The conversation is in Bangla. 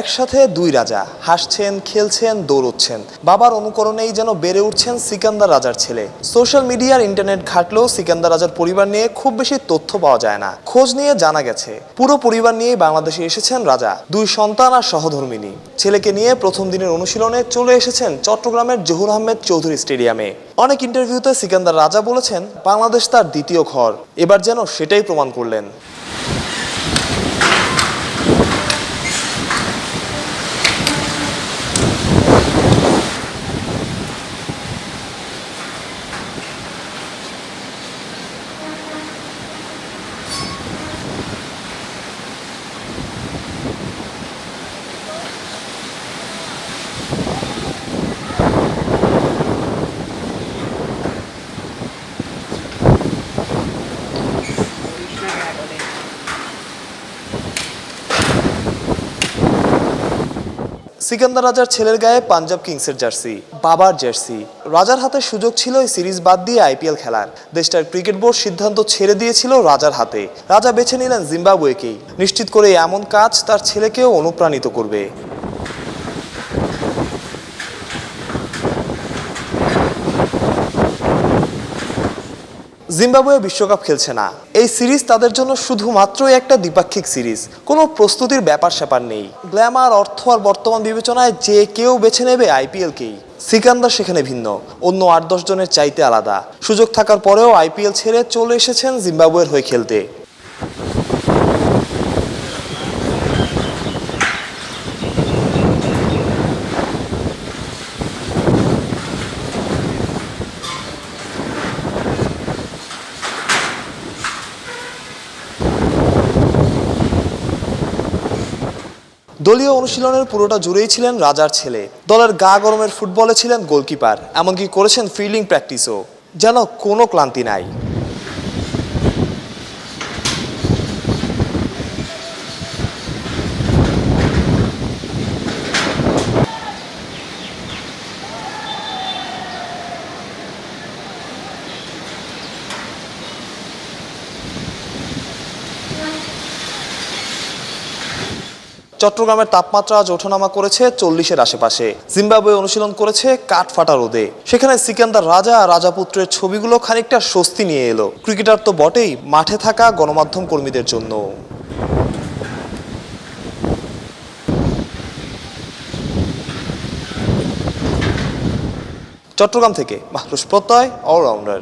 একসাথে দুই রাজা হাসছেন, খেলছেন, দৌড়চ্ছেন। বাবার অনুকরণেই যেন বেড়ে উঠছেন সিকান্দার রাজার ছেলে। সোশ্যাল মিডিয়ার ইন্টারনেট ঘাটলেও সিকান্দার রাজার পরিবার নিয়ে খুব বেশি তথ্য পাওয়া যায় না। খোঁজ নিয়ে জানা গেছে, পুরো পরিবার নিয়েই বাংলাদেশে এসেছেন রাজা, দুই সন্তান আর সহধর্মিনী ছেলেকে নিয়ে প্রথম দিনের অনুশীলনে চলে এসেছেন চট্টগ্রামের জহুর আহমেদ চৌধুরী স্টেডিয়ামে। অনেক ইন্টারভিউতে সিকান্দার রাজা বলেছেন, বাংলাদেশ তার দ্বিতীয় ঘর। এবার যেন সেটাই প্রমাণ করলেন। সিকান্দার রাজার ছেলের গায়ে পাঞ্জাব কিংসের জার্সি, বাবার জার্সি। রাজার হাতে সুযোগ ছিল এই সিরিজ বাদ দিয়ে আইপিএল খেলার। দেশটার ক্রিকেট বোর্ড সিদ্ধান্ত ছেড়ে দিয়েছিল রাজার হাতে। রাজা বেছে নিলেন জিম্বাবুয়েকেই। নিশ্চিত করে এমন কাজ তার ছেলেকেও অনুপ্রাণিত করবে। জিম্বাবুয়ে বিশ্বকাপ খেলছে না। এই সিরিজ তাদের জন্য শুধুমাত্রই একটা দ্বিপাক্ষিক সিরিজ। কোনো প্রস্তুতির ব্যাপার স্যাপার নেই। গ্ল্যামার, অর্থ আর বর্তমান বিবেচনায় যে কেউ বেছে নেবে আইপিএলকেই সিকান্দার সেখানে ভিন্ন। অন্য আট দশ জনের চাইতে আলাদা। সুযোগ থাকার পরেও আইপিএল ছেড়ে চলে এসেছেন জিম্বাবুয়ের হয়ে খেলতে। দলীয় অনুশীলনের পুরোটা জুড়েই ছিলেন রাজার ছেলে। দলের গা গরমের ফুটবলে ছিলেন গোলকিপার। এমনকি করেছেন ফিল্ডিং প্র্যাকটিসও। যেন কোনো ক্লান্তি নাই। চট্টগ্রামের তাপমাত্রা আজ ওঠানামা করেছে চল্লিশের আশেপাশে। জিম্বাবুয়ে অনুশীলন করেছে কাঠ ফাটা রোদে। সেখানে সিকান্দার রাজা রাজাপুত্রের ছবিগুলো খানিকটা স্বস্তি নিয়ে এলো। ক্রিকেটার তো বটেই মাঠে থাকা গণমাধ্যম কর্মীদের জন্য। চট্টগ্রাম থেকে মাহরুষ প্রত্যয় অলরাউন্ডার